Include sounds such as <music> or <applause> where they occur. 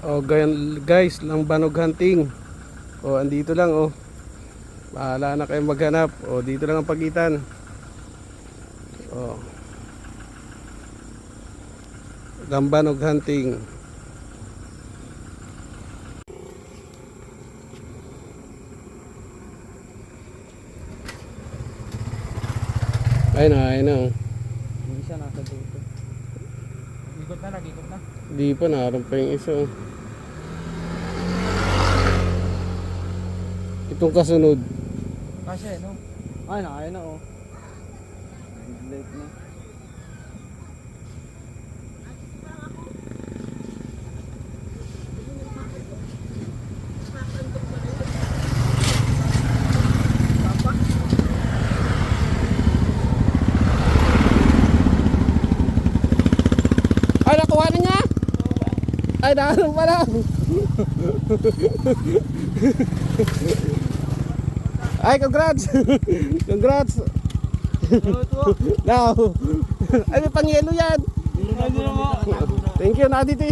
Oh, gan- guys, lambanog hunting. Oh, andito lang oh. Bahala na kayo maghanap. Oh, dito lang ang pagitan. Oh. Lambanog hunting. Ayun na, ayun na. oh. Hindi siya nasa dito. Ikot na, nag-ikot na. Di pa, naroon pa yung isa. oh. Itong kasunod. Kasi no? Ay, na, ayun na oh. Late na. Ay, nakuha na niya! Ay, naroon pa lang! Ay, congrats! <laughs> congrats! Now, <laughs> ay, may pangyelo yan! Thank you, na dito